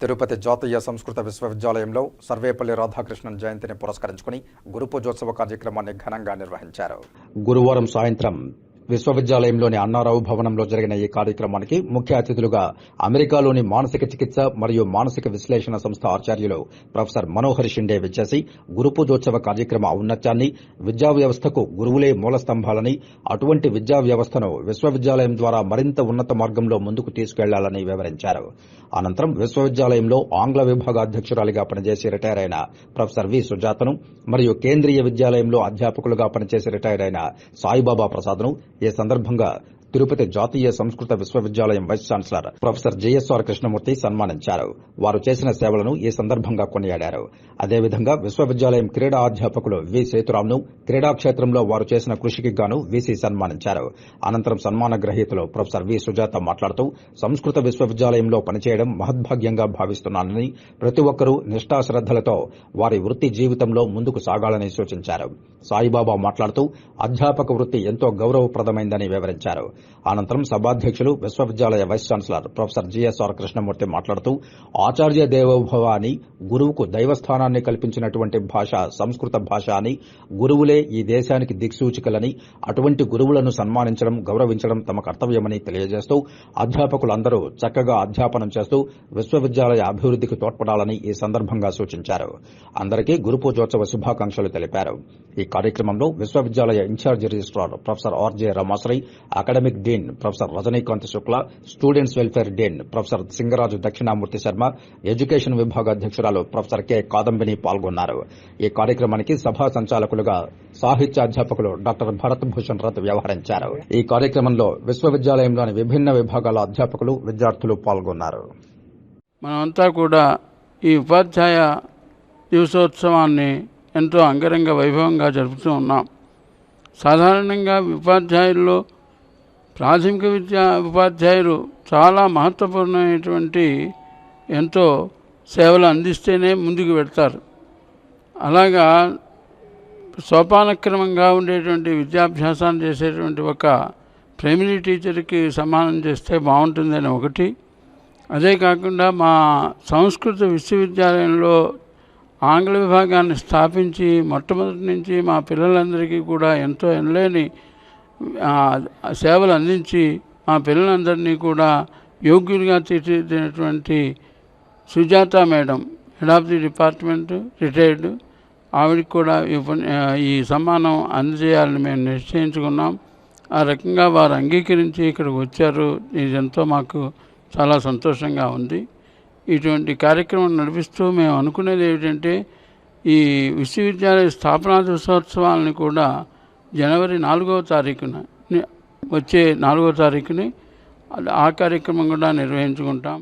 తిరుపతి జాతీయ సంస్కృత విశ్వవిద్యాలయంలో సర్వేపల్లి రాధాకృష్ణన్ జయంతిని పురస్కరించుకుని గురు పూజోత్సవ కార్యక్రమాన్ని ఘనంగా నిర్వహించారు. గురువారం సాయంత్రం విశ్వవిద్యాలయంలోని అన్నారావు భవనంలో జరిగిన ఈ కార్యక్రమానికి ముఖ్య అతిథులుగా అమెరికాలోని మానసిక చికిత్స మరియు మానసిక విశ్లేషణ సంస్థ ఆచార్యులు ప్రొఫెసర్ మనోహర్ షిండే విచ్చేసి గురుపూజోత్సవ కార్యక్రమ ఔన్నత్యాన్ని విద్యా వ్యవస్థకు గురువులే మూలస్తంభాలని అటువంటి విద్యా వ్యవస్థను విశ్వవిద్యాలయం ద్వారా మరింత ఉన్నత మార్గంలో ముందుకు తీసుకెళ్ళాలని వివరించారు. అనంతరం విశ్వవిద్యాలయంలో ఆంగ్ల విభాగ అధ్యక్షురాలిగా పనిచేసి రిటైర్ అయిన ప్రొఫెసర్ వి సుజాతను మరియు కేంద్రీయ విద్యాలయంలో అధ్యాపకులుగా పనిచేసి రిటైర్ అయిన సాయిబాబా ప్రసాద్ను ఈ సందర్భంగా తిరుపతి జాతీయ సంస్కృత విశ్వవిద్యాలయం vice chancellor professor JSR Krishnamurthy సన్మానించారు. వారు చేసిన సేవలను ఈ సందర్భంగా కొనియాడారు. అదేవిధంగా విశ్వవిద్యాలయం క్రీడా అధ్యాపకులు వి సేతురామ్ను క్రీడా క్షేత్రంలో వారు చేసిన కృషికి గాను వీసీ సన్మానించారు. అనంతరం సన్మాన గ్రహీతలు ప్రొఫెసర్ వి సుజాత మాట్లాడుతూ సంస్కృత విశ్వవిద్యాలయంలో పనిచేయడం మహద్భాగ్యంగా భావిస్తున్నానని ప్రతి ఒక్కరూ నిష్ఠాశ్రద్దలతో వారి వృత్తి జీవితంలో ముందుకు సాగాలని సూచించారు. సాయిబాబా మాట్లాడుతూ అధ్యాపక వృత్తి ఎంతో గౌరవప్రదమైందని వివరించారు. అనంతరం సభాధ్యక్షులు విశ్వవిద్యాలయ vice chancellor professor GSR Krishnamurthy మాట్లాడుతూ ఆచార్య దేవోభవ అని గురువుకు దైవస్థానాన్ని కల్పించినటువంటి భాష సంస్కృత భాష అని గురువులే ఈ దేశానికి దిక్సూచికలని అటువంటి గురువులను సన్మానించడం గౌరవించడం తమ కర్తవ్యమని తెలియజేస్తూ అధ్యాపకులందరూ చక్కగా అధ్యాపనం చేస్తూ విశ్వవిద్యాలయ అభివృద్ధికి తోడ్పడాలని ఈ సందర్భంగా సూచించారు. అందరికీ గురు పూజోత్సవ శుభాకాంక్షలు తెలిపారు. ఈ కార్యక్రమంలో విశ్వవిద్యాలయ in charge registrar professor RJ Ramasri academic dean professor Rajinikanth Shukla students welfare dean professor Singaraju Dakshinamurthy Sharma education విభాగ అధ్యక్షురాలు ప్రొఫెసర్ కె కాదంబిని పాల్గొన్నారు ఈ కార్యక్రమానికి సభా సంచాలకులుగా సాహిత్య అధ్యాపకులు డాక్టర్ భరత్ భూషణ్ రథ్ వ్యవహరించారు. ఈ కార్యక్రమంలో విశ్వవిద్యాలయంలోని విభిన్న విభాగాల అధ్యాపకులు విద్యార్థులు పాల్గొన్నారు. మనమంతా కూడా ఈ ఉపాధ్యాయ దివసోత్సవాన్ని ఎంతో అంగరంగ వైభవంగా జరుపుతూ ఉన్నాం. సాధారణంగా ఉపాధ్యాయుల్లో ప్రాథమిక విద్యా ఉపాధ్యాయులు చాలా మహత్వపూర్ణమైనటువంటి ఎంతో సేవలు అందిస్తేనే ముందుకు పెడతారు అలాగా సోపానక్రమంగా ఉండేటువంటి విద్యాభ్యాసాన్ని చేసేటువంటి ఒక ప్రైమరీ టీచర్కి సమానం చేస్తే బాగుంటుందని ఒకటి. అదే కాకుండా మా సంస్కృత విశ్వవిద్యాలయంలో ఆంగ్ల విభాగాన్ని స్థాపించి మొట్టమొదటి నుంచి మా పిల్లలందరికీ కూడా ఎంతో ఎనలేని సేవలు అందించి మా పిల్లలందరినీ కూడా యోగ్యులుగా తీర్చిదిద్దినటువంటి Sujatha madam head of the department retired. ఆవిడకి కూడా ఈ సమ్మానం అందజేయాలని మేము నిశ్చయించుకున్నాం. ఆ రకంగా వారు అంగీకరించి ఇక్కడికి వచ్చారు. ఇది ఎంతో మాకు చాలా సంతోషంగా ఉంది. ఇటువంటి కార్యక్రమం నడిపిస్తూ మేము అనుకునేది ఏమిటంటే ఈ విశ్వవిద్యాలయ స్థాపనా దివసోత్సవాలని కూడా జనవరి నాలుగవ తారీఖున వచ్చే నాలుగవ తారీఖుని ఆ కార్యక్రమం కూడా నిర్వహించుకుంటాం.